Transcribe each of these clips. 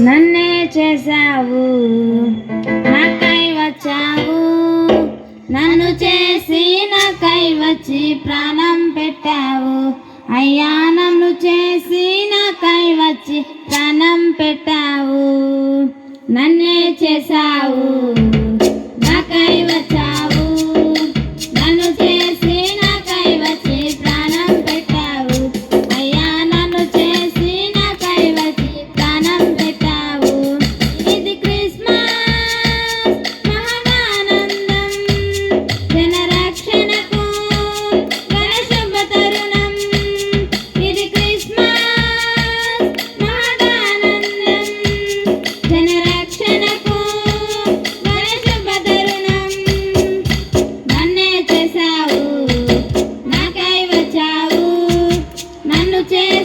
నన్నే చేశావు నాకై వచ్చావు. నన్ను చేసి నాకై వచ్చి ప్రాణం పెట్టావు. అయ్యా నన్ను చేసి నాకై వచ్చి ప్రాణం పెట్టావు. నన్నే చేశావు నాకై వచ్చి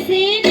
See.